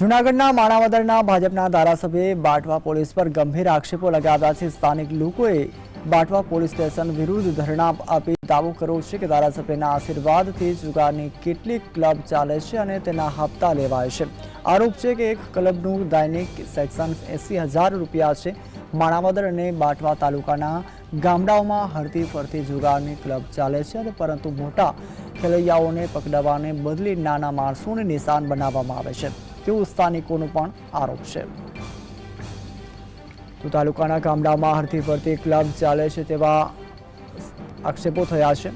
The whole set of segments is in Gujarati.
જૂનાગઢના માણાવદરના ભાજપના ધારાસભ્યએ બાટવા પોલીસ પર ગંભીર આક્ષેપો લગાવ્યા છે. સ્થાનિક લોકોએ બાટવા પોલીસ સ્ટેશન વિરુદ્ધ ધરણા આપી દાવો કર્યો છે કે ધારાસભ્યના આશીર્વાદથી જુગારની કેટલીક ક્લબ ચાલે છે અને તેના હપ્તા લેવાય છે. આરોપ છે કે એક ક્લબનું દૈનિક સેક્શન એસી હજાર રૂપિયા છે. માણાવદર અને બાટવા તાલુકાના ગામડાઓમાં હરતી ફરતી જુગારની ક્લબ ચાલે છે પરંતુ મોટા ખેલૈયાઓને પકડાવવાને બદલી નાના માણસોને નિશાન બનાવવામાં આવે છે. તેવું સ્થાનિકોનો પણ આરોપ છે. તો તાલુકાના ગામડામાં હરતી ફરતી ક્લબ ચાલે છે તેવા આક્ષેપો થયા છે.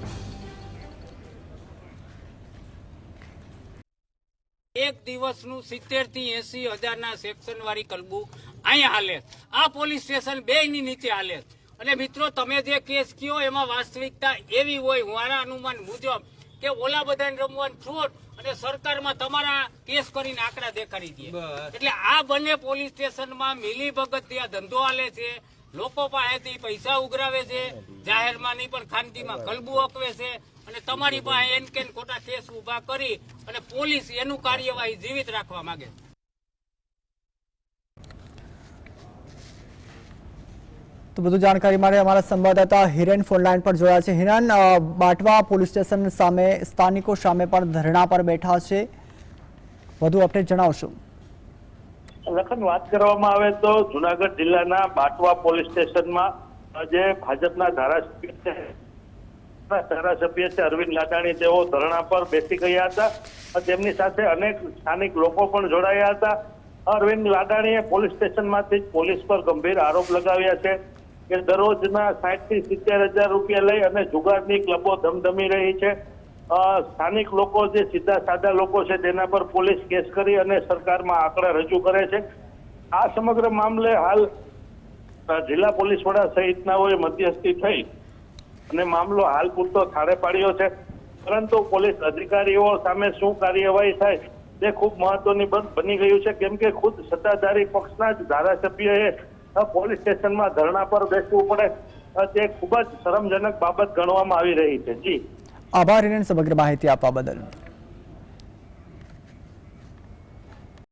એક દિવસનું સિત્તેરથી એસી હજારના સેક્શન વાળી કલબુ અહીંયા હાલે. આ પોલીસ સ્ટેશન બે ની નીચે હાલે. અને મિત્રો, તમે જે કેસ કયો એમાં વાસ્તવિકતા એવી હોય મારા અનુમાન મુજબ કે ઓલા બધાને રમવાની છોડ અને સરકારમાં તમારા કેસ કરીને આંકડા દેખાડી દે. એટલે આ બંને પોલીસ સ્ટેશનમાં મિલી ભગત ધંધો હાલે છે લોકો પાસેથી પૈસા ઉઘરાવે છે જાહેરમાં નહીં પણ ખાનગીમાં કલબુ અકવે છે અને તમારી પાસે એન કેન ખોટા કેસ ઊભા કરી અને પોલીસ એનું કાર્યવાહી જીવિત રાખવા માંગે છે. તો બધું જાણકારી માટે અમારા સંવાદદાતા હિરેન ફોનલાઈન પર જોયા છે. હિરેન બાટવા પોલીસ સ્ટેશન સામે સ્થાનિકો સામે પણ ધરણા પર બેઠા છે. વધુ અપડેટ જણાવશો. લખન, વાત કરવામાં આવે તો જુનાગઢ જિલ્લાના બાટવા પોલીસ સ્ટેશનમાં જે ભાજપના ધારાસભ્ય છે. ધારાસભ્ય છે અરવિંદ લાડાણી તેઓ ધરણા પર બેસી ગયા હતા. તેમની સાથે અનેક સ્થાનિક લોકો પણ જોડાયા હતા. અરવિંદ લાડાણીએ પોલીસ સ્ટેશનમાંથી પોલીસ પર ગંભીર આરોપ લગાવ્યા છે. કે દરરોજના સાઠથી સિત્તેર હજાર રૂપિયા લઈ અને જુગારની ક્લબો ધમધમી રહી છે. સ્થાનિક લોકો જે સીધા સાદા લોકો છે તેના પર પોલીસ કેસ કરી અને સરકારમાં આંકડા રજૂ કરે છે. આ સમગ્ર મામલે હાલ જિલ્લા પોલીસ વડા સહિતનાઓએ મધ્યસ્થી થઈ અને મામલો હાલ પૂરતો થાળે પાડ્યો છે. પરંતુ પોલીસ અધિકારીઓ સામે શું કાર્યવાહી થાય તે ખૂબ મહત્વની બન- ગયું છે. કેમ કે ખુદ સત્તાધારી પક્ષના જ ધારાસભ્યએ પોલીસ સ્ટેશનમાં ધરણા પર બેસવું પડે તે ખૂબ જ શરમજનક બાબત ગણવામાં આવી રહી છે. જી. આભાર સમગ્ર માહિતી આપવા બદલ.